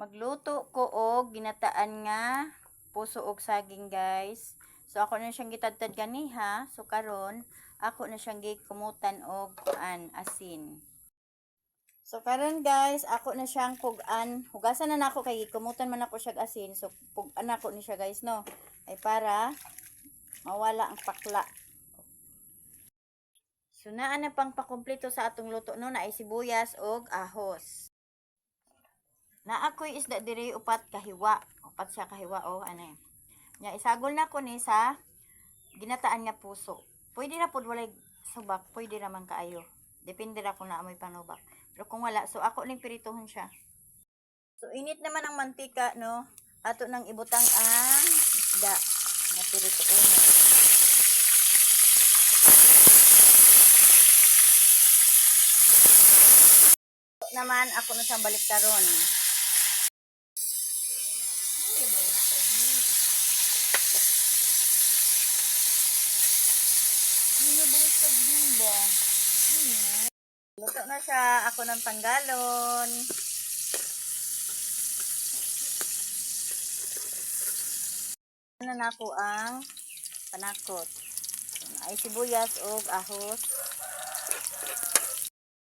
Magluto ko og ginataan nga puso og saging guys. So ako na siyang gitadtad ganiha. So karon ako na siyang gikumutan og kuan asin. So karon guys, ako na siyang pugan. Hugasan na nako kay gikumutan man ako siya asin. So pugan ako ni siya guys no. Ay para mawala ang pakla. So naa na pang pakumpleto sa atong luto no na ay sibuyas og ahos. Na ako'y isda diri upat kahiwa. Upat siya kahiwa o ano eh. Nya isagol na ko ni sa ginataan nga puso. Pwede na pud walay subak, pwede ra man kaayo. Depende ra kung naamoy panubak. Pero kung wala, so ako ning pirituhon siya. So init naman ang mantika no. Ato nang ibutang ang isda nga pirituhon. naman ako na siyang balik balik sa ba? Luto na siya. Ako ng tanggalon. Ano na ako ang panakot. Ay sibuyas o ahos.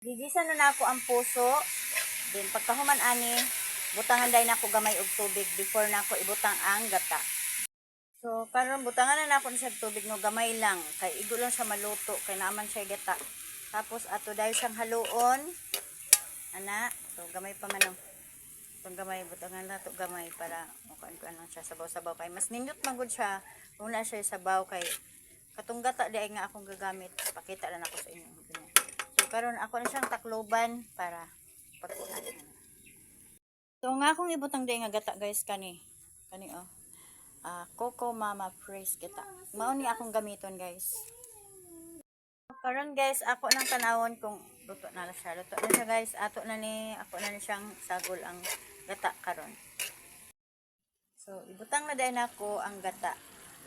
Gigisa na nako ang puso. Then pagkahuman ani, butangan dai nako gamay og tubig before nako ibutang ang gata. So karon butangan na nako sa tubig no gamay lang kay igo lang sa maluto kay naaman siya gata. Tapos ato dahil siyang haluon. Ana, so gamay pa man. Itong gamay, butangan na to gamay para mukaan ko lang siya sabaw-sabaw kay mas nindot man gud siya. Una siya sabaw kay katong gata di ay nga akong gagamit. Pakita lang ako sa inyo. So, karon ako na siyang takloban para pagkunan. So, nga akong ibutang day nga gata, guys, kani. Kani, oh. Ah, Coco Mama Praise gata. Mao ni akong gamiton, guys. Karon guys, ako nang tanawon kung luto na siya. Luto na siya, guys. Ato na ni, ako na ni siyang sagol ang gata karon. So, ibutang na dahil ako ang gata.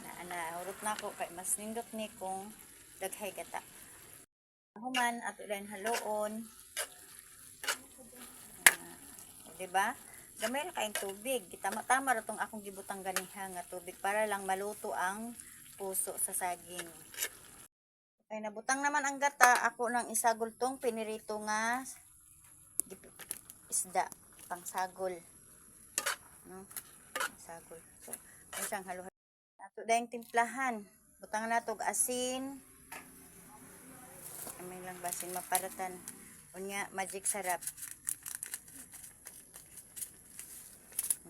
Na, na, hurot na ako kay mas nindot ni kung daghay gata human ato lang haloon. Uh, 'Di ba? Gamay ra kaayong tubig. Tama-tama ra tong akong gibutang ganiha nga tubig para lang maluto ang puso sa saging. Ay nabutang naman ang gata, ako nang isagol tong pinirito nga isda pang sagol. No? Sagol. So, ay siyang halo Ato dayong timplahan. Butangan nato og asin, Amay lang basin maparatan. Unya magic sarap.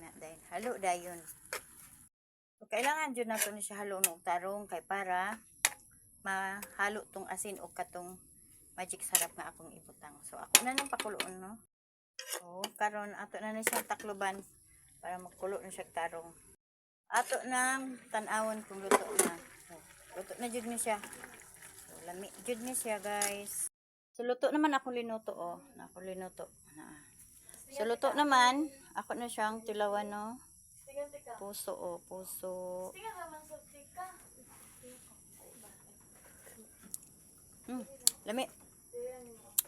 Na dahil halo dayon. So, kailangan jud nato ni siya halo og tarong kay para mahalo tong asin o katong magic sarap nga akong ibutang. So ako na nang pakuloon no. So karon ato na ni siyang takloban para magkulo na siya tarong. Ato nang tan-awon kung luto na. So, luto na jud ni siya. So, lami jud ni siya, guys. So, luto naman ako linuto, oh. Na ako linuto. Na. So, luto naman, ako na siyang tilawan, no. Puso, oh. Puso. Hmm, lami.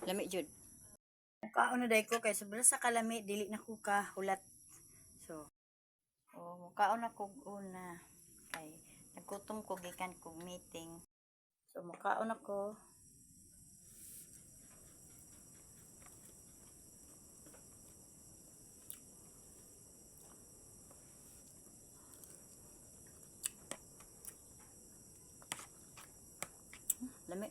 Lami jud. Kaon na day ko kay sobra sa kalami dili na ko ka hulat. So, oh, mukaon ako una kay nagkutom ko gikan kog meeting. So, makaon ako. Hmm, Lami.